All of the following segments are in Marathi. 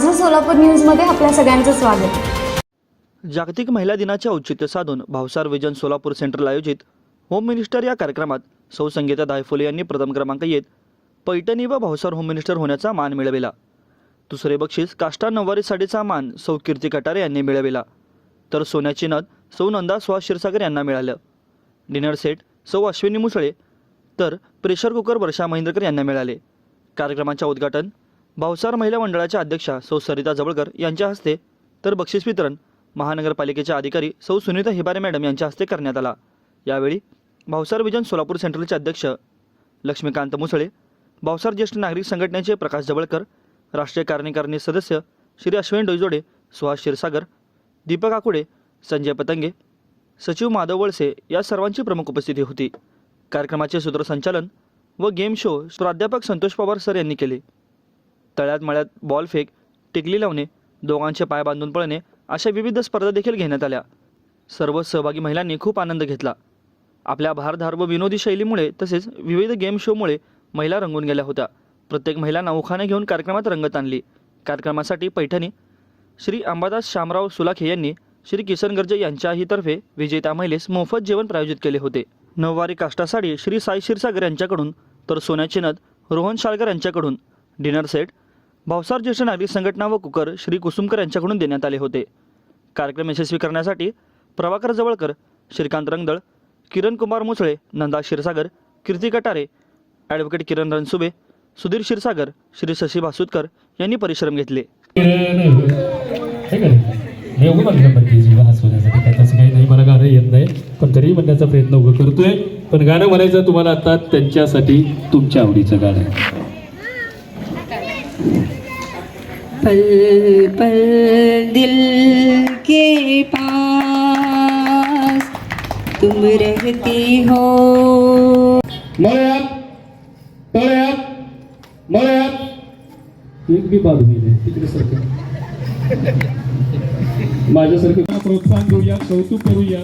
माझं सोलापूर न्यूजमध्ये आपल्या सगळ्यांचं स्वागत. जागतिक महिला दिनाचे औचित्य साधून भावसार विजन सोलापूर सेंटरला आयोजित होम मिनिस्टर या कार्यक्रमात सौ संगीता दायफुले यांनी प्रथम क्रमांक येत पैठणी व भावसार होम मिनिस्टर होण्याचा मान मिळविला. दुसरे बक्षीस काष्टा नऊवारी साडीचा मान सौ कीर्ती कटारे यांनी मिळविला. तर सोन्याची नद सौ नंदा सुहास क्षीरसागर यांना मिळालं. डिनर सेट सौ अश्विनी मुसळे तर प्रेशर कुकर वर्षा महेंद्रकर यांना मिळाले. कार्यक्रमाच्या उद्घाटन भावसार महिला मंडळाच्या अध्यक्षा सौ सरिता जवळकर यांच्या हस्ते तर बक्षीस वितरण महानगरपालिकेच्या अधिकारी सौ सुनीता हिबारे मॅडम यांच्या हस्ते करण्यात आला. यावेळी भावसार विजन सोलापूर सेंट्रलचे अध्यक्ष लक्ष्मीकांत मुसळे भावसार ज्येष्ठ नागरिक संघटनेचे प्रकाश जवळकर राष्ट्रीय कार्यकारिणी सदस्य श्री अश्विन डोईजोडे सुहास क्षीरसागर दीपक आकुडे संजय पतंगे सचिव माधव वळसे या सर्वांची प्रमुख उपस्थिती होती. कार्यक्रमाचे सूत्रसंचालन व गेम शो प्राध्यापक संतोष पवार सर यांनी केले. तळ्यात मळ्यात बॉल फेक टिकली लावणे दोघांचे पाय बांधून पळणे अशा विविध स्पर्धा देखील घेण्यात आल्या. सर्व सहभागी महिलांनी खूप आनंद घेतला. आपल्या भारधार व विनोदी शैलीमुळे तसेच विविध गेम शोमुळे महिला रंगून गेल्या होत्या. प्रत्येक महिलांना उखाणे घेऊन कार्यक्रमात रंगत आणली. कार्यक्रमासाठी पैठणी श्री अंबादास शामराव सुलाखे यांनी श्री किसन गर्जे यांच्याही तर्फे विजेत्या महिलेस मोफत जेवण प्रायोजित केले होते. नऊवारी काष्टासाठी श्री साई क्षीरसागर यांच्याकडून तर सोन्याची नद रोहन शाळकर यांच्याकडून. डिनर सेट भावसार ज्येष्ठ नागरिक संघटना व कुकर श्री कुसुमकर यांच्याकडून देण्यात आले होते कार्यक्रम यशस्वी करण्यासाठी प्रभाकर जवळकर श्रीकांत रंगदळ किरण कुमार मुसळे नंदा क्षीरसागर कीर्ती कटारे ॲडव्होकेट किरण रणसुबे सुधीर क्षीरसागर श्री शशी भासुदकर यांनी परिश्रम घेतले मला गाणं येत नाही पण तरी म्हणण्याचा प्रयत्न उभं करतोय पण गाणं म्हणायचं तुम्हाला आता त्यांच्यासाठी तुमच्या आवडीचं गाणं आहे. पल पल दिल के पास तुम रहती हो। एक तिकडे प्रोत्साहन देऊया, कौतुक करूया।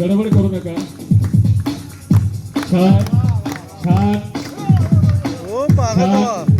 गडबड करू नका। छान छान mga 了